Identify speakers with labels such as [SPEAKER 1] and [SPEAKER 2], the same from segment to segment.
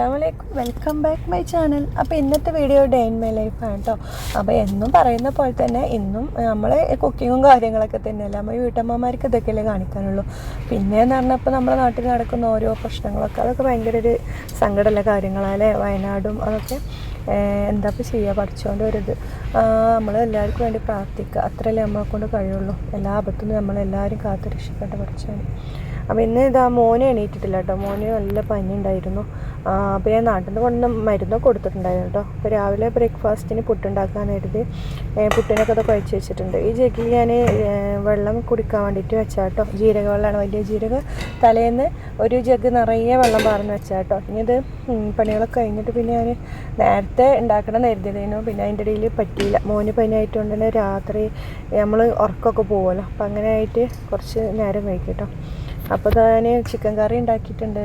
[SPEAKER 1] അസ്സാം വലൈക്കും welcome back my channel അപ്പോൾ ഇന്നത്തെ വീഡിയോ ഡേ ഇൻ മൈ ലൈഫാണ് കേട്ടോ അപ്പോൾ എന്നും പറയുന്ന പോലെ തന്നെ ഇന്നും നമ്മൾ കുക്കിങ്ങും കാര്യങ്ങളൊക്കെ തന്നെയല്ല? നമ്മൾ വീട്ടമ്മമാർക്ക് ഇതൊക്കെയല്ലേ കാണിക്കാനുള്ളൂ. പിന്നെയെന്ന് പറഞ്ഞപ്പോൾ നമ്മുടെ നാട്ടിൽ നടക്കുന്ന ഓരോ പ്രശ്നങ്ങളൊക്കെ അതൊക്കെ ഭയങ്കര ഒരു സങ്കടമുള്ള കാര്യങ്ങളല്ലേ വയനാടും അതൊക്കെ എന്താ ഇപ്പോൾ ചെയ്യുക പഠിച്ചുകൊണ്ട് ഒരു നമ്മൾ എല്ലാവർക്കും വേണ്ടി പ്രാർത്ഥിക്കുക അത്രയല്ലേ നമ്മളെ കൊണ്ട് കഴിയുള്ളൂ. എല്ലാ ആപത്തുനിന്നും നമ്മളെല്ലാവരും കാത്തു രക്ഷിക്കേണ്ട പഠിച്ചോന് അപ്പോൾ ഇന്ന് ഇതാ മോനെ എണീറ്റിട്ടില്ല കേട്ടോ മോന് നല്ല പനി ഉണ്ടായിരുന്നു അപ്പോൾ ഞാൻ നാട്ടിൽ നിന്ന് കൊണ്ട് മരുന്നൊക്കെ കൊടുത്തിട്ടുണ്ടായിരുന്നു കേട്ടോ അപ്പോൾ രാവിലെ ബ്രേക്ക്ഫാസ്റ്റിന് പുട്ടുണ്ടാക്കാൻ ഏ, പുട്ടിനൊക്കെ അത് കുഴച്ച് വെച്ചിട്ടുണ്ട്. ഈ ജഗ്ഗിൽ ഞാൻ വെള്ളം കുടിക്കാൻ വേണ്ടിയിട്ട് വെച്ചാൽ കേട്ടോ ജീരക വെള്ളമാണ് വലിയ ജീരക. തലേന്ന് ഒരു ജഗ് നിറയെ വെള്ളം പാർന്ന് വെച്ചാൽ കേട്ടോ ഇനി ഇത് പണികളൊക്കെ കഴിഞ്ഞിട്ട് പിന്നെ ഞാൻ നേരത്തെ ഉണ്ടാക്കണം കരുതിയതായിരുന്നു പിന്നെ അതിന്റെ ഇടയിൽ പറ്റിയില്ല. മോന് പനി ആയതുകൊണ്ട് തന്നെ രാത്രി നമ്മൾ ഉറക്കമൊക്കെ പോകുമല്ലോ അപ്പം അങ്ങനെ ആയിട്ട് കുറച്ച് നേരം കഴിക്കും കേട്ടോ അപ്പോൾ ഞാൻ ചിക്കൻ കറി ഉണ്ടാക്കിയിട്ടുണ്ട്.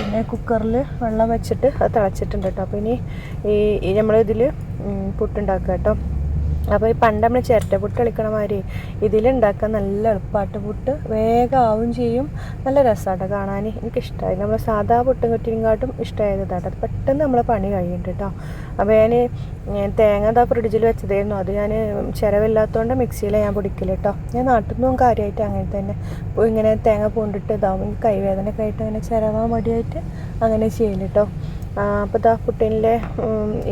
[SPEAKER 1] പിന്നെ കുക്കറിൽ വെള്ളം വെച്ചിട്ട് അത് തിളച്ചിട്ടുണ്ട് കേട്ടോ. അപ്പോൾ ഇനി ഈ നമ്മളിതിൽ പുട്ടുണ്ടാക്കുക കേട്ടോ. അപ്പോൾ ഈ പണ്ട് നമ്മൾ ചിരട്ട പുട്ട് കളിക്കണ മാതിരി ഇതിലുണ്ടാക്കാൻ നല്ല എളുപ്പമായിട്ട് പുട്ട് വേഗം ആവും ചെയ്യും. നല്ല രസമാട്ടോ കാണാൻ എനിക്കിഷ്ടമായി നമ്മൾ സാധാ പുട്ടും കുറ്റിനെക്കാട്ടും ഇഷ്ടമായത് അത് പെട്ടെന്ന് നമ്മൾ പണി കഴിയുന്നുണ്ട് കേട്ടോ അപ്പോൾ ഞാൻ തേങ്ങ ഇതാ ഫ്രിഡ്ജിൽ വെച്ചതായിരുന്നു. അത് ഞാൻ ചിരവില്ലാത്തതുകൊണ്ട് മിക്സിയിൽ ഞാൻ പൊടിക്കില്ല കേട്ടോ ഞാൻ നാട്ടിൽ നിന്നും കാര്യമായിട്ട് അങ്ങനെ തന്നെ. ഇങ്ങനെ തേങ്ങ പൂണ്ടിട്ട് ഇതാവും. കൈവേദനയൊക്കെ ആയിട്ട് അങ്ങനെ ചിരവാൻ മടിയായിട്ട് അങ്ങനെ ചെയ്യൽ കേട്ടോ അപ്പോൾ ഇതാ പുട്ടിനിലെ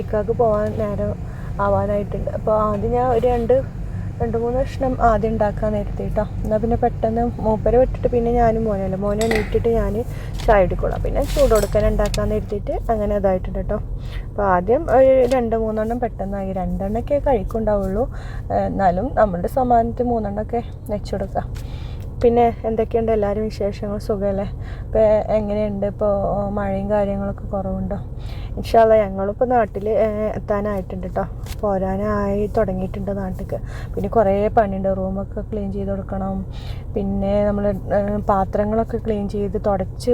[SPEAKER 1] ഇക്കാക്ക് പോകാൻ നേരം ആവാനായിട്ടുണ്ട്. അപ്പോൾ ആദ്യം ഞാൻ ഒരു രണ്ട് രണ്ട് മൂന്ന് കഷ്ണം ആദ്യം ഉണ്ടാക്കാൻ നേരത്തെ കേട്ടോ എന്നാൽ പിന്നെ പെട്ടെന്ന് മൂപ്പര വിട്ടിട്ട് പിന്നെ ഞാനും മോനല്ല. മോനെ നീട്ടിട്ട് ഞാൻ ചായ എടുക്കണം പിന്നെ ചൂട് കൊടുക്കാൻ ഉണ്ടാക്കാൻ നേരത്തിയിട്ട് അങ്ങനെ ഇതായിട്ടുണ്ട് കേട്ടോ അപ്പോൾ ആദ്യം ഒരു രണ്ട് മൂന്നെണ്ണം പെട്ടെന്നായി. രണ്ടെണ്ണമൊക്കെ കഴിക്കുണ്ടാവുള്ളൂ എന്നാലും നമ്മളുടെ സമാനത്തിൽ മൂന്നെണ്ണമൊക്കെ വെച്ചുകൊടുക്കാം പിന്നെ എന്തൊക്കെയുണ്ട്? എല്ലാവരും വിശേഷങ്ങൾ സുഖമല്ലേ? ഇപ്പോൾ എങ്ങനെയുണ്ട്? ഇപ്പോൾ മഴയും കാര്യങ്ങളൊക്കെ കുറവുണ്ടോ? ഇൻഷാല്ല ഞങ്ങളിപ്പോൾ നാട്ടിൽ എത്താനായിട്ടുണ്ട് കേട്ടോ പോരാനായി തുടങ്ങിയിട്ടുണ്ട് നാട്ടിലേക്ക് പിന്നെ കുറേ പണിയുണ്ട്. റൂമൊക്കെ ക്ലീൻ ചെയ്ത് കൊടുക്കണം. പിന്നെ നമ്മൾ പാത്രങ്ങളൊക്കെ ക്ലീൻ ചെയ്ത് തുടച്ച്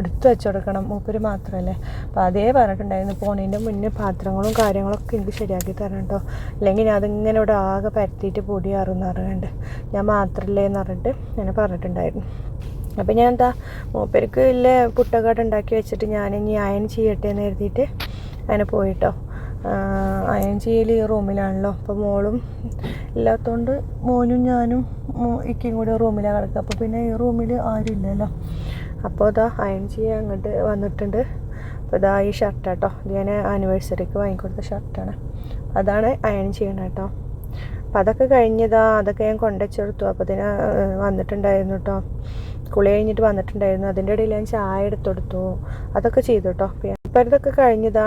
[SPEAKER 1] എടുത്തു വെച്ച് കൊടുക്കണം. മൂപ്പര് മാത്രമല്ലേ അപ്പോൾ അതേ പറഞ്ഞിട്ടുണ്ടായിരുന്നു. പോണേന്റെ മുന്നേ പാത്രങ്ങളും കാര്യങ്ങളൊക്കെ എനിക്ക് ശരിയാക്കി തരണം കേട്ടോ അല്ലെങ്കിൽ ഞാൻ അതിങ്ങനെ ഇവിടെ ആകെ പരത്തിയിട്ട് പൊടിയാറുമെന്ന് പറഞ്ഞിട്ടുണ്ട് ഞാൻ മാത്രമല്ലേ എന്ന് പറഞ്ഞിട്ട് ഞാൻ പറഞ്ഞിട്ടുണ്ടായിരുന്നു. അപ്പം ഞാൻ എന്താ മൂപ്പർക്ക് ഇല്ല പുട്ടക്കാട്ട് ഉണ്ടാക്കി വെച്ചിട്ട് ഞാൻ ഇനി അയൺ ചെയ്യട്ടെ എന്ന് കരുതിയിട്ട് അങ്ങനെ പോയിട്ടോ. അയൺ ചെയ്യൽ ഈ റൂമിലാണല്ലോ. അപ്പോൾ മോളും ഇല്ലാത്തതുകൊണ്ട് മോനും ഞാനും ഇക്കയും കൂടി റൂമിലാണ് കിടക്കുക അപ്പോൾ പിന്നെ ഈ റൂമിൽ ആരും ഇല്ലല്ലോ. അപ്പോൾ ഇതാ അയൺ ചെയ്യാൻ അങ്ങോട്ട് വന്നിട്ടുണ്ട്. അപ്പോൾ ഇതാ ഈ ഷർട്ട് കേട്ടോ ഇത് ഞാൻ ആനിവേഴ്സറിക്ക് വാങ്ങിക്കൊടുത്ത ഷർട്ടാണ്. അതാണ് അയൺ ചെയ്യണം കേട്ടോ. അപ്പം അതൊക്കെ കഴിഞ്ഞതാ അതൊക്കെ ഞാൻ കൊണ്ടുവച്ചെടുത്തു അപ്പോൾ ഇതിന് വന്നിട്ടുണ്ടായിരുന്നു കേട്ടോ. കുളി കഴിഞ്ഞിട്ട് വന്നിട്ടുണ്ടായിരുന്നു. അതിന്റെ ഇടയിൽ ഞാൻ ചായ എടുത്തെടുത്തു. അതൊക്കെ ചെയ്തു കേട്ടോ. അപ്പം ഇതൊക്കെ കഴിഞ്ഞതാ.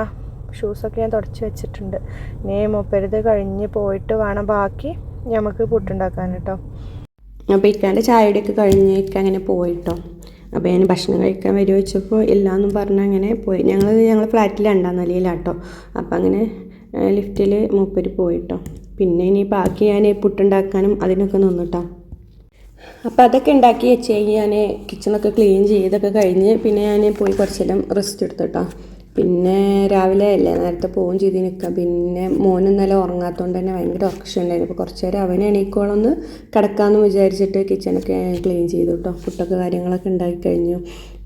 [SPEAKER 1] ഷൂസൊക്കെ ഞാൻ തുടച്ച് വെച്ചിട്ടുണ്ട്. ഇനി മുപ്പരുത് കഴിഞ്ഞ് പോയിട്ട് വേണം ബാക്കി നമുക്ക് പുട്ടുണ്ടാക്കാൻ കേട്ടോ.
[SPEAKER 2] അപ്പോൾ ഇക്കാന്റെ ചായയുടെയൊക്കെ കഴിഞ്ഞ് ഇക്ക അങ്ങനെ പോയിട്ടോ. അപ്പോൾ ഞാൻ ഭക്ഷണം കഴിക്കാൻ വരുമോ വെച്ചപ്പോൾ ഇല്ലയെന്നും പറഞ്ഞ് അങ്ങനെ പോയി. ഞങ്ങൾ ഞങ്ങൾ ഫ്ലാറ്റിൽ രണ്ടാം നിലയിലാട്ടോ. അപ്പോൾ അങ്ങനെ ലിഫ്റ്റിൽ മൂപ്പര് പോയിട്ടോ. പിന്നെ ഇനി ബാക്കി ഞാൻ പുട്ടുണ്ടാക്കാനും അതിനൊക്കെ നിന്നിട്ടോ അപ്പോൾ അതൊക്കെ ഉണ്ടാക്കി വെച്ച് കഴിഞ്ഞ് ഞാൻ കിച്ചണൊക്കെ ക്ലീൻ ചെയ്തൊക്കെ കഴിഞ്ഞ് പിന്നെ ഞാൻ പോയി കുറച്ച് നേരം റെസ്റ്റ് എടുത്തു കേട്ടോ പിന്നെ രാവിലെ അല്ലേ നേരത്തെ പോവും ചെയ്ത് നിൽക്കുക പിന്നെ മോൻ ഇന്നലെ ഉറങ്ങാത്തതുകൊണ്ട് തന്നെ ഭയങ്കര ഉറക്കമുണ്ടായിരുന്നു അപ്പോൾ കുറച്ച് നേരം അവനെ എണീക്കോളൊന്ന് കിടക്കാമെന്ന് വിചാരിച്ചിട്ട് കിച്ചണൊക്കെ ക്ലീൻ ചെയ്തു കേട്ടോ ഫുഡൊക്കെ കാര്യങ്ങളൊക്കെ ഉണ്ടാക്കി കഴിഞ്ഞു.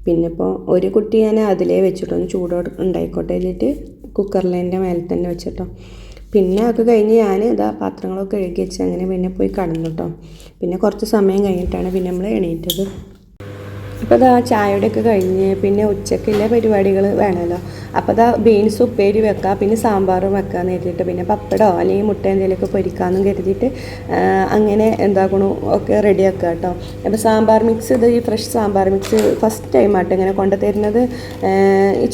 [SPEAKER 2] പിന്നെ ഇപ്പോൾ ഒരു കുട്ടി ഞാൻ അതിലേ വെച്ചിട്ടോ ഒന്ന് ചൂടോടെ ഉണ്ടായിക്കോട്ടെ എന്നിട്ട് കുക്കറിലേന്റെ മേലെ തന്നെ വെച്ചിട്ടോ പിന്നെ ഒക്കെ കഴിഞ്ഞ് ഞാൻ ഇതാ പാത്രങ്ങളൊക്കെ കഴുകി വെച്ച് അങ്ങനെ പിന്നെ പോയി കടന്നു കേട്ടോ പിന്നെ കുറച്ച് സമയം കഴിഞ്ഞിട്ടാണ് പിന്നെ നമ്മൾ എണീറ്റത്. അപ്പോൾ ഇതാ ചായയുടെയൊക്കെ കഴിഞ്ഞ് പിന്നെ ഉച്ചക്കുള്ള പരിപാടികൾ വേണമല്ലോ. അപ്പോൾ ഇതാ ബീൻസ് ഉപ്പേരി വെക്കുക പിന്നെ സാമ്പാറും വെക്കാമെന്ന് കരുതിയിട്ട് പിന്നെ പപ്പടമോ അല്ലെങ്കിൽ മുട്ട എന്തെങ്കിലുമൊക്കെ പൊരിക്കാമെന്നും കരുതിയിട്ട് അങ്ങനെ എന്താക്കണു ഒക്കെ റെഡിയാക്കുക കേട്ടോ. അപ്പോൾ സാമ്പാർ മിക്സ് ഇത് ഈ ഫ്രഷ് സാമ്പാർ മിക്സ് ഫസ്റ്റ് ടൈമായിട്ട് ഇങ്ങനെ കൊണ്ടു തരുന്നത് ആ,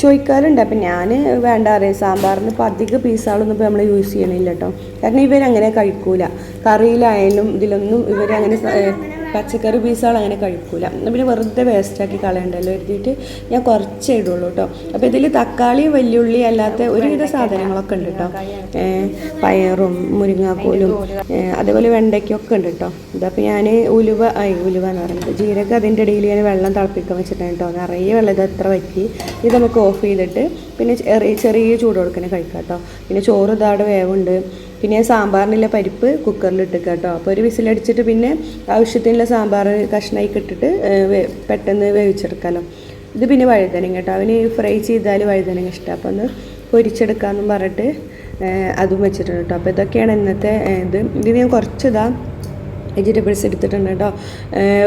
[SPEAKER 2] ചോദിക്കാറുണ്ട്. അപ്പം ഞാൻ വേണ്ട അറിയാം. സാമ്പാറിന് ഇപ്പോൾ അധിക പീസുകളൊന്നും ഇപ്പോൾ നമ്മൾ യൂസ് ചെയ്യണില്ല കേട്ടോ. കാരണം ഇവരങ്ങനെ കഴിക്കൂല. കറിയിലായാലും ഇതിലൊന്നും ഇവരങ്ങനെ പച്ചക്കറി പീസുകൾ അങ്ങനെ കഴിക്കൂല. പിന്നെ വെറുതെ വേസ്റ്റാക്കി കളയണ്ടല്ലോ എഴുതിയിട്ട് ഞാൻ കുറച്ചേ ഇടുള്ളൂ കേട്ടോ അപ്പോൾ ഇതിൽ തക്കാളി വല്യുള്ളി അല്ലാത്ത ഒരുവിധ സാധനങ്ങളൊക്കെ ഉണ്ട് കേട്ടോ പയറും മുരിങ്ങാക്കോലും അതേപോലെ വെണ്ടയ്ക്കൊക്കെ ഉണ്ട് കേട്ടോ ഇതപ്പോൾ ഞാൻ ഉലുവ ആയി ഉലുവ എന്ന് പറയുന്നത്. ജീരകം അതിന്റെ ഇടയിൽ ഞാൻ വെള്ളം തിളപ്പിക്കാൻ വെച്ചിട്ടാണ് കേട്ടോ നിറയെ വെള്ളം ഇത് എത്ര വറ്റി ഇത് നമുക്ക് ഓഫ് ചെയ്തിട്ട് പിന്നെ ചെറിയ ചെറിയ ചൂട് കൊടുക്കണേ കഴിക്കാം കേട്ടോ പിന്നെ ചോറ് ഇതാടെ വേവുണ്ട്. പിന്നെ സാമ്പാറിനുള്ള പരിപ്പ് കുക്കറിൽ ഇട്ടിക്കുക കേട്ടോ അപ്പോൾ ഒരു വിസിലടിച്ചിട്ട് പിന്നെ ആവശ്യത്തിനുള്ള സാമ്പാർ കഷ്ണമായി കിട്ടിട്ട് പെട്ടെന്ന് വേവിച്ചെടുക്കാമല്ലോ ഇത് പിന്നെ വഴുതനങ്ങ കേട്ടോ അവന് ഫ്രൈ ചെയ്താൽ വഴുതനങ്ങ ഇഷ്ടം. അപ്പോൾ ഒന്ന് പൊരിച്ചെടുക്കാമെന്നും പറഞ്ഞിട്ട് അതും വെച്ചിട്ടുണ്ട് കേട്ടോ അപ്പോൾ ഇതൊക്കെയാണ് ഇന്നത്തെ ഇത്. ഇത് ഞാൻ കുറച്ച് ഇതാ വെജിറ്റബിൾസ് എടുത്തിട്ടുണ്ട് കേട്ടോ.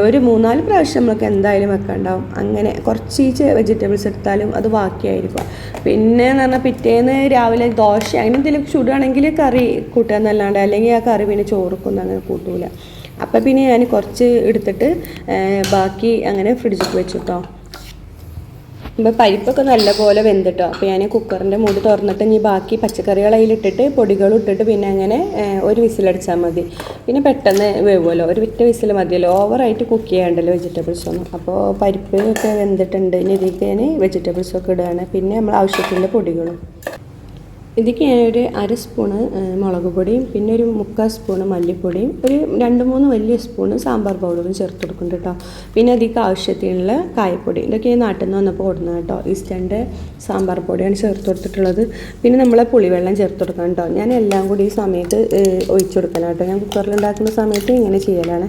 [SPEAKER 2] ഒരു മൂന്നാൽ പ്രാവശ്യം നമ്മൾക്ക് എന്തായാലും വെക്കാണ്ടാവും അങ്ങനെ കുറച്ച് വെജിറ്റബിൾസ് എടുത്താലും അത് ബാക്കിയായിരിക്കും. പിന്നെ എന്ന് പറഞ്ഞാൽ പിറ്റേന്ന് രാവിലെ ദോശ അങ്ങനെ എന്തെങ്കിലും ചൂടാണെങ്കിൽ കറി കൂട്ടുക എന്നല്ലാണ്ട് അല്ലെങ്കിൽ ആ കറി പിന്നെ ചോറുക്കൊന്നും അങ്ങനെ കൂട്ടൂല. അപ്പം പിന്നെ ഞാൻ കുറച്ച് എടുത്തിട്ട് ബാക്കി അങ്ങനെ ഫ്രിഡ്ജിൽ വെച്ചു കേട്ടോ ഇപ്പോൾ പരിപ്പൊക്കെ നല്ലപോലെ വെന്തിട്ടോ. അപ്പോൾ ഞാൻ കുക്കറിന്റെ മൂടി തുറന്നിട്ട് ഇനി ബാക്കി പച്ചക്കറികൾ അതിലിട്ടിട്ട് പൊടികളും ഇട്ടിട്ട് പിന്നെ അങ്ങനെ ഒരു വിസിലടിച്ചാൽ മതി. പിന്നെ പെട്ടെന്ന് വേവുമല്ലോ ഒരു വിറ്റ വിസിൽ മതിയല്ലോ. ഓവറായിട്ട് കുക്ക് ചെയ്യാണ്ടല്ലോ വെജിറ്റബിൾസ് ഒന്നും. അപ്പോൾ പരിപ്പ് ഒക്കെ വെന്തിട്ടുണ്ട്. ഇനി ഇതിലേക്ക് ഞാൻ വെജിറ്റബിൾസൊക്കെ ഇടുകയാണ്. പിന്നെ നമ്മൾ ആവശ്യത്തിന്റെ പൊടികളും. ഇതിലേക്ക് ഒരു അര സ്പൂണ് മുളക് പൊടിയും പിന്നെ ഒരു മുക്കാൽ സ്പൂണ് മല്ലിപ്പൊടിയും ഒരു രണ്ട് മൂന്ന് വലിയ സ്പൂണ് സാമ്പാർ പൗഡറും ചേർത്ത് കൊടുക്കുന്നുണ്ട് കേട്ടോ. പിന്നെ അതിലേക്ക് ആവശ്യത്തിനുള്ള കായപ്പൊടി ഇതൊക്കെ ഞാൻ നാട്ടിൽ നിന്ന് വന്നപ്പോൾ കൊടുക്കുന്നത് കേട്ടോ. ഈസ്റ്റേന്റെ സാമ്പാർ പൊടിയാണ് ചേർത്ത് കൊടുത്തിട്ടുള്ളത്. പിന്നെ നമ്മളെ പുളിവെള്ളം ചേർത്ത് കൊടുക്കണം കേട്ടോ. ഞാൻ എല്ലാം കൂടി ഈ സമയത്ത് ഒഴിച്ചു കൊടുക്കണം കേട്ടോ. ഞാൻ കുക്കറിൽ ഉണ്ടാക്കുന്ന സമയത്ത് ഇങ്ങനെ ചെയ്യലാണ്.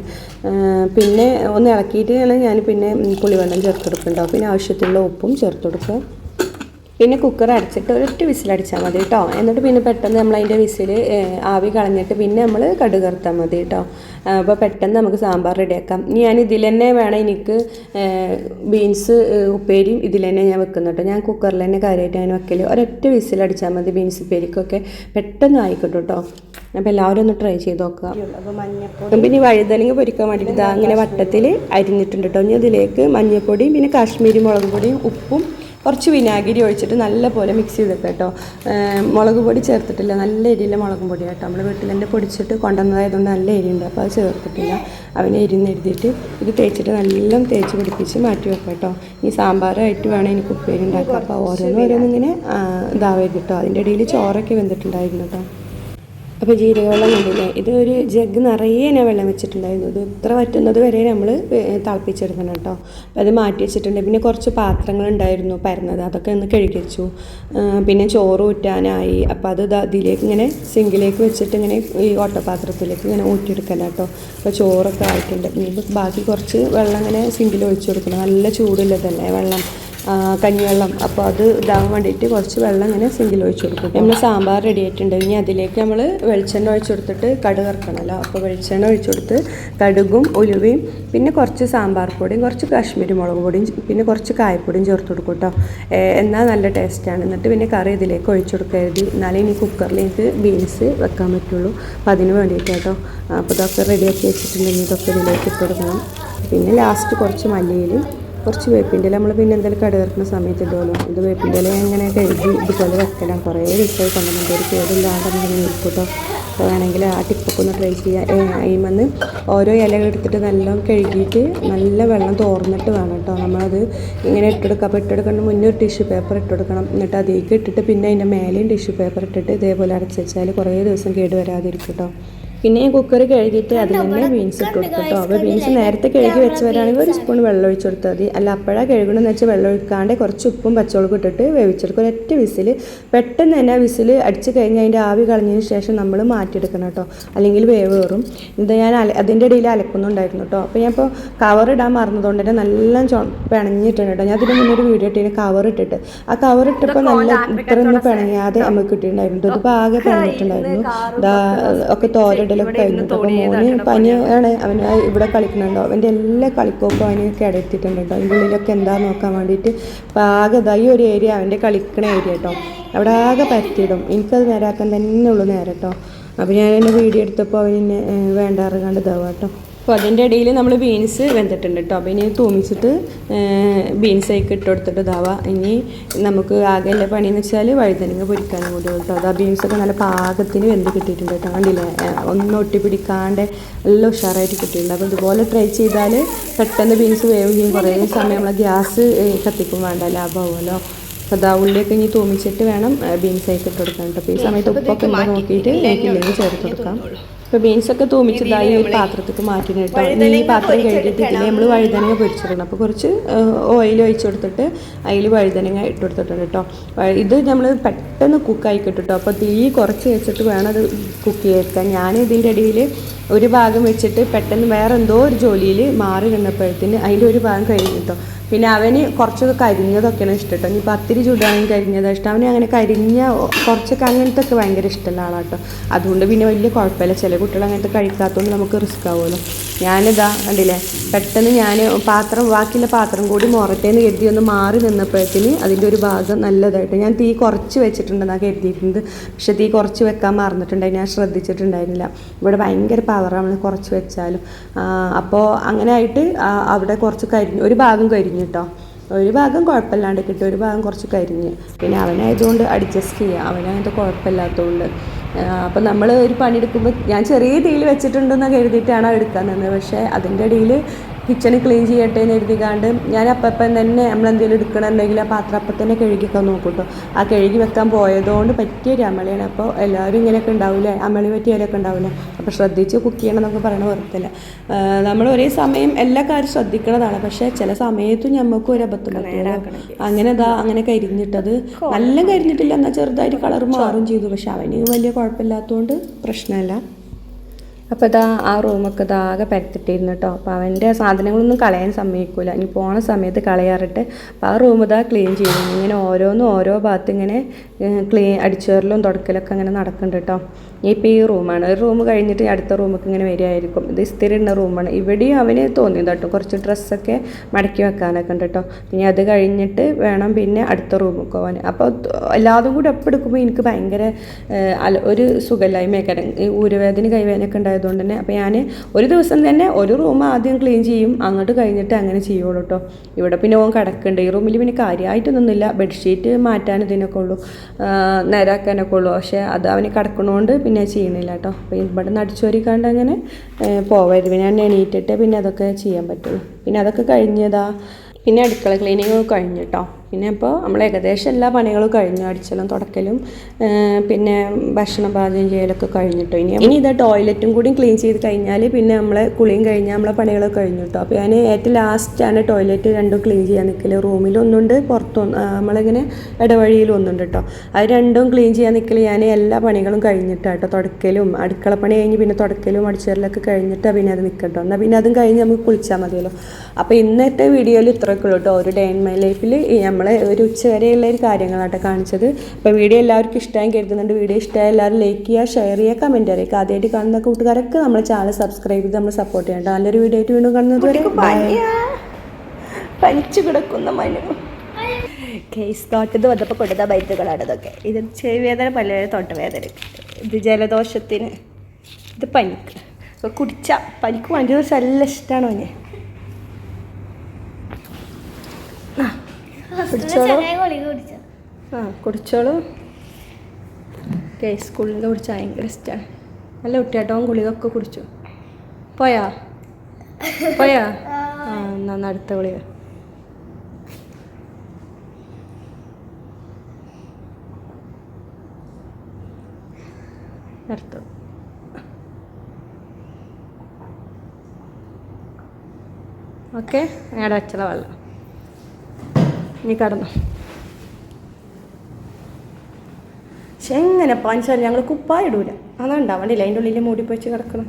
[SPEAKER 2] പിന്നെ ഒന്ന് ഇളക്കിയിട്ട് ഞാൻ പിന്നെ പുളിവെള്ളം ചേർത്ത് കൊടുക്കുന്നുണ്ടാവും പിന്നെ ആവശ്യത്തിനുള്ള ഉപ്പും ചേർത്ത് കൊടുക്കുക. പിന്നെ കുക്കർ അടച്ചിട്ട് ഒരൊറ്റ വിസിലടിച്ചാൽ മതി കേട്ടോ എന്നിട്ട് പിന്നെ പെട്ടെന്ന് നമ്മൾ അതിന്റെ വിസിൽ ആവി കളഞ്ഞിട്ട് പിന്നെ നമ്മൾ കടുകർത്താൽ മതി കേട്ടോ അപ്പോൾ പെട്ടെന്ന് നമുക്ക് സാമ്പാർ റെഡിയാക്കാം. ഇനി ഞാൻ ഇതിൽ തന്നെ വേണം എനിക്ക് ബീൻസ് ഉപ്പേരിയും ഇതിൽ തന്നെ ഞാൻ വെക്കുന്നു കേട്ടോ ഞാൻ കുക്കറിൽ തന്നെ കാര്യമായിട്ട് ഞാൻ വെക്കൽ ഒരൊറ്റ വിസിലടിച്ചാൽ മതി ബീൻസ് ഉപ്പേരിക്കൊക്കെ. പെട്ടെന്ന് ആയിക്കോട്ടെ കേട്ടോ അപ്പോൾ എല്ലാവരും ഒന്ന് ട്രൈ ചെയ്ത് നോക്കുക. പിന്നെ വഴുതനങ്ങ പൊരിക്കാൻ വേണ്ടിയിട്ട് ഇതാ അങ്ങനെ വട്ടത്തിൽ അരിഞ്ഞിട്ടുണ്ട് കേട്ടോ ഇനി ഇതിലേക്ക് മഞ്ഞൾപ്പൊടിയും പിന്നെ കാശ്മീരി മുളക് പൊടിയും ഉപ്പും കുറച്ച് വിനാഗിരി ഒഴിച്ചിട്ട് നല്ലപോലെ മിക്സ് ചെയ്തിട്ട് കേട്ടോ. മുളക് പൊടി ചേർത്തിട്ടില്ല. നല്ല എരിയിലെ മുളക് പൊടി കേട്ടോ നമ്മൾ വീട്ടിൽ തന്നെ പൊടിച്ചിട്ട് കൊണ്ടുവന്നതായതുകൊണ്ട് നല്ല എരിയുണ്ട്. അപ്പോൾ അത് ചേർത്തിട്ടില്ല. അവന് എരിന്ന് എഴുതിയിട്ട് ഇത് തേച്ചിട്ട് നല്ല തേച്ച് പിടിപ്പിച്ച് മാറ്റി വെക്കാം കേട്ടോ. ഈ സാമ്പാറായിട്ട് വേണം എനിക്ക് ഉപ്പേരി ഉണ്ടാക്കാം അപ്പോൾ ഓരോന്നും ഓരോന്നും ഇങ്ങനെ ആ, ഇതാവരുത് കേട്ടോ. അതിന്റെ ഇടയിൽ ചോറൊക്കെ വെന്തിട്ടുണ്ടായിരുന്നു കേട്ടോ. അപ്പോൾ ജീരകവെള്ളം കണ്ടില്ലേ? ഇത് ഒരു ജഗ് നിറയെ ഞാൻ വെള്ളം വെച്ചിട്ടുണ്ടായിരുന്നു. ഇത് ഇത്ര പറ്റുന്നത് വരെ നമ്മൾ തിളപ്പിച്ചെടുക്കണം കേട്ടോ. അപ്പോൾ അത് മാറ്റി വെച്ചിട്ടുണ്ട്. പിന്നെ കുറച്ച് പാത്രങ്ങൾ ഉണ്ടായിരുന്നു പരന്നത്. അതൊക്കെ ഒന്ന് കഴുകി വെച്ചു. പിന്നെ ചോറ് ഊറ്റാനായി. അപ്പോൾ അത് ദാ ഇതിലേക്ക് ഇങ്ങനെ സിങ്കിലേക്ക് വെച്ചിട്ട് ഇങ്ങനെ ഈ ഓട്ടപാത്രത്തിലേക്ക് ഇങ്ങനെ ഊറ്റിയെടുക്കണം കേട്ടോ. അപ്പോൾ ചോറൊക്കെ ആയിട്ടുണ്ട്. ഇനി ബാക്കി കുറച്ച് വെള്ളം ഇങ്ങനെ സിങ്കിൽ ഒഴിച്ചു കൊടുക്കണം. നല്ല ചൂടുള്ളതല്ലേ വെള്ളം. കഞ്ഞിവെള്ളം. അപ്പോൾ അത് ഇതാകാൻ വേണ്ടിയിട്ട് കുറച്ച് വെള്ളം ഇങ്ങനെ സിങ്കിൽ ഒഴിച്ചു കൊടുക്കും. നമ്മൾ സാമ്പാർ റെഡി ആയിട്ടുണ്ട്. ഇനി അതിലേക്ക് നമ്മൾ വെളിച്ചെണ്ണ ഒഴിച്ചു കൊടുത്തിട്ട് കടുക് ഇറക്കണമല്ലോ അപ്പോൾ വെളിച്ചെണ്ണ ഒഴിച്ചു കൊടുത്ത് കടുകും ഉലുവയും പിന്നെ കുറച്ച് സാമ്പാർ പൊടിയും കുറച്ച് കാശ്മീരി മുളക് പൊടിയും പിന്നെ കുറച്ച് കായപ്പൊടിയും ചേർത്ത് കൊടുക്കും കേട്ടോ എന്നാൽ നല്ല ടേസ്റ്റാണ് എന്നിട്ട് പിന്നെ കറി ഇതിലേക്ക് ഒഴിച്ചു കൊടുക്കരുത്. എന്നാലേ ഇനി കുക്കറിലേക്ക് ബീൻസ് വെക്കാൻ പറ്റുള്ളൂ. അപ്പോൾ അതിന് വേണ്ടിയിട്ട് കേട്ടോ അപ്പോൾ ഇതൊക്കെ റെഡിയാക്കി വെച്ചിട്ടുണ്ടെങ്കിൽ ഇതൊക്കെ ഇതിലേക്ക് ഇട്ട് കൊടുക്കണം. പിന്നെ ലാസ്റ്റ് കുറച്ച് മല്ലിയിലും കുറച്ച് വേപ്പിന്റെ നമ്മൾ പിന്നെ എന്തെങ്കിലും കടുകറക്കുന്ന സമയത്ത് ഇടുമല്ലോ ഇത് വേപ്പിന്റെ ഇങ്ങനെ കഴുകി ഇതുപോലെ വെക്കണം. കുറേ ദിവസമായി കൊണ്ടുവന്നിട്ട് ഒരു കേടില്ലാണ്ട് ഇങ്ങനെ നിൽക്കൂട്ടോ. അപ്പോൾ വേണമെങ്കിൽ ആ ടിപ്പൊക്കെ ഒന്ന് ട്രൈ ചെയ്യാം. അയിമെന്ന് ഓരോ ഇല എടുത്തിട്ട് നല്ലോണം കഴുകിയിട്ട് നല്ല വെള്ളം തോർന്നിട്ട് വേണം കേട്ടോ. നമ്മളത് ഇങ്ങനെ ഇട്ടെടുക്കുക അപ്പോൾ ഇട്ടെടുക്കേണ്ട മുന്നേ ഒരു ടിഷ്യൂ പേപ്പർ ഇട്ടെടുക്കണം. എന്നിട്ട് അതിലേക്ക് ഇട്ടിട്ട് പിന്നെ അതിന്റെ മേലെയും ടിഷ്യൂ പേപ്പർ ഇട്ടിട്ട് ഇതേപോലെ അടച്ചു വെച്ചാൽ കുറേ ദിവസം കേട് വരാതിരിക്കും കേട്ടോ. പിന്നെ ഞാൻ കുക്കർ കഴുകിയിട്ട് അതിൽ തന്നെ ബീൻസ് ഇട്ട് കൊടുക്കും കേട്ടോ. അപ്പോൾ ബീൻസ് നേരത്തെ കഴുകി വെച്ചവരാണെങ്കിൽ ഒരു സ്പൂൺ വെള്ളം ഒഴിച്ച് കൊടുത്താൽ മതി. അല്ല അപ്പോഴാണ് കഴുകണമെന്ന് വെച്ചാൽ വെള്ളം ഒഴിക്കാണ്ട് കുറച്ച് ഉപ്പും പച്ചവളക്കും ഇട്ടിട്ട് വേവിച്ചെടുക്കും. ഒരൊറ്റ വിസിൽ പെട്ടെന്ന് തന്നെ വിസിൽ അടിച്ച് കഴിഞ്ഞ് അതിന്റെ ആവി കളഞ്ഞതിന് ശേഷം നമ്മൾ മാറ്റിയെടുക്കണം കേട്ടോ. അല്ലെങ്കിൽ വേവ് കയറും ഇത് ഞാൻ അല അതിന്റെ ഇടയിൽ അലക്കുന്നുണ്ടായിരുന്നു കേട്ടോ. അപ്പോൾ ഞാൻ ഇപ്പോൾ കവർ ഇടാൻ മറന്നതുകൊണ്ട് തന്നെ നല്ല ചൊ പിണഞ്ഞിട്ടുണ്ട് കേട്ടോ. ഞാൻ അതിന് മുന്നേ ഒരു വീഡിയോ ഇട്ടിന് കവർ ഇട്ടിട്ട്. ആ കവർ ഇട്ടപ്പോൾ നല്ല ഇത്ര ഒന്നും പിണങ്ങാതെ നമുക്ക് കിട്ടിയിട്ടുണ്ടായിരുന്നു. ഇതിപ്പോൾ ആകെ പിണഞ്ഞിട്ടുണ്ടായിരുന്നു. ഒക്കെ ഒക്കെ തോരയിടലൊക്കെ കഴിഞ്ഞിട്ട് അപ്പോൾ മോന് പനിയാണ് അവൻ ഇവിടെ കളിക്കുന്നുണ്ടോ. അവന്റെ എല്ലാ കളിക്കോപ്പും അവന് കിടത്തിയിട്ടുണ്ട് കേട്ടോ. അതിന്റെ ഉള്ളിലൊക്കെ എന്താ നോക്കാൻ വേണ്ടിയിട്ട് ഇതാ ഒരു ഏരിയ അവന്റെ കളിക്കണ ഏരിയ കേട്ടോ അവിടെ ആകെ പരത്തിയിടും. എനിക്കത് നേരാക്കാൻ തന്നെ ഉള്ളൂ നേരം കേട്ടോ അപ്പോൾ ഞാൻ എന്നെ വീഡിയോ എടുത്തപ്പോൾ അവൻ വേണ്ട വേണ്ടാറുകാണ്ട് ഇതാവാം കേട്ടോ അപ്പോൾ അതിന്റെ ഇടയിൽ നമ്മൾ ബീൻസ് വെന്തിട്ടുണ്ട് കേട്ടോ അപ്പോൾ ഇനി തൂമിച്ചിട്ട് ബീൻസ് ഒക്കെ ഇട്ട് കൊടുത്തിട്ട് ഇതാവാ. ഇനി നമുക്ക് ആകെ എല്ലാ പണിയെന്ന് വെച്ചാൽ വഴുതനങ്ങ പൊരിക്കാനും കൂടി കേട്ടോ അതാ ബീൻസൊക്കെ നല്ല പാകത്തിന് വെന്ത് കിട്ടിയിട്ടുണ്ട് കേട്ടോ കണ്ടില്ലേ? ഒന്ന് ഒന്നും ഒട്ടി പിടിക്കാണ്ട് എല്ലാം ഉഷാറായിട്ട് കിട്ടിയിട്ടുണ്ട്. അപ്പോൾ ഇതുപോലെ ട്രൈ ചെയ്താൽ പെട്ടെന്ന് ബീൻസ് വേവുകയും കുറേ സമയം നമ്മളെ ഗ്യാസ് കത്തിക്കും വേണ്ട. ലാഭമാവുമല്ലോ അപ്പോൾ അതാ ഉള്ളിയൊക്കെ ഇനി തൂമിച്ചിട്ട് വേണം ബീൻസ് ആയിട്ട് ഇട്ട് കൊടുക്കാൻ കേട്ടോ അപ്പോൾ ഈ സമയത്ത് ഉപ്പൊക്കെ നോക്കിയിട്ട് ഇല്ലെങ്കിൽ ചേർത്ത് കൊടുക്കാം. ഇപ്പോൾ ബീൻസൊക്കെ തൂമിച്ചതായി ഒരു പാത്രത്തേക്ക് മാറ്റി കേട്ടോ. ഇനി ഈ പാത്രം കഴുകിയിട്ട് ഇതിൽ നമ്മൾ വഴുതനങ്ങ പൊരിച്ചിടണം. അപ്പോൾ കുറച്ച് ഓയിൽ ഒഴിച്ചു കൊടുത്തിട്ട് അതിൽ വഴുതനങ്ങ ഇട്ട് കൊടുത്തിട്ടുണ്ട് കേട്ടോ. ഇത് നമ്മൾ പെട്ടെന്ന് കുക്കായി കിട്ടും കേട്ടോ. അപ്പോൾ തീ കുറച്ച് വെച്ചിട്ട് വേണം അത് കുക്ക് ചെയ്തെടുക്കാൻ. ഞാൻ ഇതിന്റെ ഇടയിൽ ഒരു ഭാഗം വെച്ചിട്ട് പെട്ടെന്ന് വേറെ എന്തോ ഒരു ജോലിയിൽ മാറി നിന്നപ്പോഴത്തേന് അതിന്റെ ഒരു ഭാഗം കഴിഞ്ഞു കേട്ടോ. പിന്നെ അവന് കുറച്ചൊക്കെ കരിഞ്ഞതൊക്കെയാണ് ഇഷ്ടം. കേട്ടോ ഇനി പത്തിരി ചൂടാണെങ്കിൽ കരിഞ്ഞതാണ് ഇഷ്ടം. അവന് അങ്ങനെ കരിഞ്ഞ കുറച്ചൊക്കെ അങ്ങനത്തെ ഒക്കെ ഭയങ്കര ഇഷ്ടമുള്ള ആളാട്ടോ. അതുകൊണ്ട് പിന്നെ വലിയ കുഴപ്പമില്ല. ചില കുട്ടികൾ അങ്ങനത്തെ കഴിക്കാത്തതുകൊണ്ട് നമുക്ക് റിസ്ക് ആവുമല്ലോ. ഞാനിതാ കണ്ടില്ലേ പെട്ടെന്ന് ഞാൻ പാത്രം ബാക്കിയുള്ള പാത്രം കൂടി മുറട്ടേന്ന് കരുതി ഒന്ന് മാറി നിന്നപ്പോഴത്തേന് അതിന്റെ ഒരു ഭാഗം നല്ലതായിട്ട് ഞാൻ തീ കുറച്ച് വെച്ചിട്ടുണ്ടെന്നാണ് കരുതിയിട്ടുണ്ട് പക്ഷെ തീ കുറച്ച് വെക്കാൻ മറന്നിട്ടുണ്ടായി ഞാൻ ശ്രദ്ധിച്ചിട്ടുണ്ടായിരുന്നില്ല. ഇവിടെ ഭയങ്കര പവറാണ് കുറച്ച് വെച്ചാലും. അപ്പോൾ അങ്ങനെ ആയിട്ട് അവിടെ കുറച്ച് കരി ഒരു ഭാഗം കരിഞ്ഞു. കേട്ടോ ഒരു ഭാഗം കുഴപ്പമില്ലാണ്ട് കിട്ടും ഒരു ഭാഗം കുറച്ച് കരിഞ്ഞ്. പിന്നെ അവനായതുകൊണ്ട് അഡ്ജസ്റ്റ് ചെയ്യുക അവനങ്ങനത്തെ കുഴപ്പമില്ലാത്തതുകൊണ്ട്. അപ്പം നമ്മൾ ഒരു പണിയെടുക്കുമ്പോൾ ഞാൻ ചെറിയ തീയിൽ വെച്ചിട്ടുണ്ടെന്ന് കരുതിയിട്ടാണ് എടുക്കാൻ നിന്നത് പക്ഷേ അതിന്റെ ഇടയിൽ കിച്ചണ് ക്ലീൻ ചെയ്യട്ടെ എന്ന് എഴുതിക്കാണ്ട് ഞാൻ അപ്പം തന്നെ നമ്മൾ എന്തെങ്കിലും എടുക്കണമെന്നുണ്ടെങ്കിൽ ആ പാത്രം അപ്പം തന്നെ കഴുകിക്കാൻ നോക്കൂട്ടോ. കേട്ടോ ആ കഴുകി വെക്കാൻ പോയതുകൊണ്ട് പറ്റിയൊരു അമളിയാണ്. അപ്പോൾ എല്ലാവരും ഇങ്ങനെയൊക്കെ ഉണ്ടാവില്ലേ? അമളി പറ്റിയവരൊക്കെ ഉണ്ടാവില്ലേ? അപ്പോൾ ശ്രദ്ധിച്ച് കുക്ക് ചെയ്യണം എന്നൊക്കെ പറയണ വെറുതല്ല നമ്മൾ ഒരേ സമയം എല്ലാ കാര്യം ശ്രദ്ധിക്കണതാണ്. പക്ഷേ ചില സമയത്തും നമുക്ക് ഒരു അബദ്ധം അങ്ങനെ ഇതാ അങ്ങനെ കരിഞ്ഞിട്ടത് നല്ല കരിഞ്ഞിട്ടില്ല. എന്നാൽ ചെറുതായിട്ട് കളർ മാറും ചെയ്തു. പക്ഷെ അവന് വലിയ കുഴപ്പമില്ലാത്തതുകൊണ്ട് പ്രശ്നമല്ല. അപ്പോൾ ഇതാ ആ റൂമൊക്കെ ഇതാകെ പരത്തിട്ടിരുന്നു കേട്ടോ അപ്പോൾ അവന്റെ സാധനങ്ങളൊന്നും കളയാൻ സമ്മതിക്കില്ല ഇനി പോണ സമയത്ത് കളയാറിട്ട് അപ്പോൾ ആ റൂം ഇതാ ക്ലീൻ ചെയ്തു. ഇങ്ങനെ ഓരോന്നും ഓരോ ഭാഗത്ത് ഇങ്ങനെ ക്ലീൻ അടിച്ചേറലും തുടക്കലൊക്കെ അങ്ങനെ നടക്കുന്നുണ്ട് കേട്ടോ ഇപ്പോൾ ഈ റൂമാണ്. ഒരു റൂം കഴിഞ്ഞിട്ട് അടുത്ത റൂമൊക്കെ ഇങ്ങനെ വരികയായിരിക്കും. ഇത് സ്ഥിരം ഇടുന്ന റൂമാണ്. ഇവിടെയും അവന് തോന്നിയത് കേട്ടോ കുറച്ച് ഡ്രസ്സൊക്കെ മടക്കി വെക്കാനൊക്കെ ഉണ്ട് കേട്ടോ ഇനി അത് കഴിഞ്ഞിട്ട് വേണം പിന്നെ അടുത്ത റൂമിൽ പോകാൻ അപ്പോൾ എല്ലാതും കൂടി ഒപ്പെടുക്കുമ്പോൾ എനിക്ക് ഭയങ്കര ഒരു സുഖമില്ലായ്മയൊക്കെ ഊരുവേദന കൈവേദനയൊക്കെ ഉണ്ടായതുകൊണ്ട് തന്നെ. അപ്പോൾ ഞാൻ ഒരു ദിവസം തന്നെ ഒരു റൂം ആദ്യം ക്ലീൻ ചെയ്യും. അങ്ങോട്ട് കഴിഞ്ഞിട്ട് അങ്ങനെ ചെയ്യുള്ളൂ കേട്ടോ ഇവിടെ പിന്നെ ഓൻ കിടക്കുന്നുണ്ട് ഈ റൂമിൽ പിന്നെ കാര്യമായിട്ടൊന്നുമില്ല ബെഡ്ഷീറ്റ് മാറ്റാൻ ഇതിനൊക്കെ ഉള്ളൂ. നേരാക്കാനൊക്കെ ഉള്ളൂ. പക്ഷേ അത് അവന് കിടക്കണോണ്ട് പിന്നെ ചെയ്യണില്ല കേട്ടോ അപ്പോൾ ഇവിടെ നിന്ന് അടിച്ചോരിക്കാണ്ട് അങ്ങനെ പോവരുത്. പിന്നെ ഞാൻ എണീറ്റിട്ട് പിന്നെ അതൊക്കെ ചെയ്യാൻ പറ്റുള്ളൂ. പിന്നെ അതൊക്കെ കഴിഞ്ഞതാ പിന്നെ അടുക്കള ക്ലീനിങ് കഴിഞ്ഞു കേട്ടോ പിന്നെ ഇപ്പോൾ നമ്മൾ ഏകദേശം എല്ലാ പണികളും കഴിഞ്ഞു അടിച്ചലും തുടക്കലും പിന്നെ ഭക്ഷണം പാചകം ചെയ്യലൊക്കെ കഴിഞ്ഞിട്ടോ. ഇനി ഇനി ഇതാ ടോയ്ലറ്റും കൂടി ക്ലീൻ ചെയ്ത് കഴിഞ്ഞാൽ പിന്നെ നമ്മളെ കുളിയും കഴിഞ്ഞാൽ നമ്മളെ പണികളൊക്കെ കഴിഞ്ഞു കേട്ടോ അപ്പോൾ ഞാൻ ഏറ്റവും ലാസ്റ്റാണ് ടോയ്ലറ്റ് രണ്ടും ക്ലീൻ ചെയ്യാൻ നിൽക്കൽ റൂമിൽ ഒന്നുണ്ട് പുറത്തും നമ്മളിങ്ങനെ ഇടവഴിയിൽ ഒന്നുണ്ട് കേട്ടോ അത് രണ്ടും ക്ലീൻ ചെയ്യാൻ നിൽക്കൽ ഞാൻ എല്ലാ പണികളും കഴിഞ്ഞിട്ടാട്ടോ തുടക്കലും അടുക്കള പണി കഴിഞ്ഞ് പിന്നെ തുടക്കലും അടിച്ചേരലൊക്കെ കഴിഞ്ഞിട്ടാണ് പിന്നെ അത് നിൽക്കട്ടോ എന്നാൽ പിന്നെ അതും കഴിഞ്ഞ് നമുക്ക് കുളിച്ചാൽ മതിയല്ലോ. അപ്പോൾ ഇന്നത്തെ വീഡിയോയിൽ ഇത്രയൊക്കെ ഉള്ളൂ കേട്ടോ ഒരു ഡേ ഇൻ മൈ ലൈഫിൽ നമ്മളെ ഒരു ഉച്ച വരെയുള്ള ഒരു കാര്യങ്ങളാട്ടെ കാണിച്ചത്. അപ്പോൾ വീഡിയോ എല്ലാവർക്കും ഇഷ്ടമായി കരുതുന്നുണ്ട്. വീഡിയോ ഇഷ്ടമായി എല്ലാവരും ലൈക്ക് ചെയ്യുക ഷെയർ ചെയ്യുക കമന്റ് അറിയിക്കുക. ആദ്യമായിട്ട് കാണുന്ന കൂട്ടുകാരൊക്കെ നമ്മുടെ ചാനൽ സബ്സ്ക്രൈബ് ചെയ്ത് നമ്മൾ സപ്പോർട്ട് ചെയ്യണം നല്ലൊരു വീഡിയോ ആയിട്ട് വീണ്ടും കാണുന്നത് വരെ. പനിച്ചു കിടക്കുന്ന മനു. കേസ് തോട്ടത് വന്നപ്പോൾ കൊടുത്ത ബൈത്തുകളാണ് ഇതൊക്കെ. ഇത് ചെവിവേദന പല്ലുവേദന തൊട്ടവേദന ഇത് ജലദോഷത്തിന്. ഇത് പനിക്ക്. കുടിച്ച. പനിക്ക് ദിവസം നല്ല ഇഷ്ടമാണോ ഞാൻ കുടിച്ചോളൂ. ആ കുടിച്ചോളൂ. കേസ് ഗുളിക കുടിച്ച ഭയങ്കര ഇഷ്ടമാണ് നല്ല കുട്ടിയാട്ടോ ഗുളികൊക്കെ കുടിച്ചു? പോയാ? പോയാ? ആ. എന്നാ അടുത്ത ഗുളിക. നിർത്തും. ഓക്കെ ഞങ്ങളുടെ അച്ഛള വെള്ളം. ഇനി കടന്നു. പക്ഷെ എങ്ങനെ പഞ്ചാൽ ഞങ്ങൾ കുപ്പായിടൂല അതാ ഉണ്ടാവണ്ടില്ല അതിന്റെ ഉള്ളിൽ മൂടി കിടക്കണം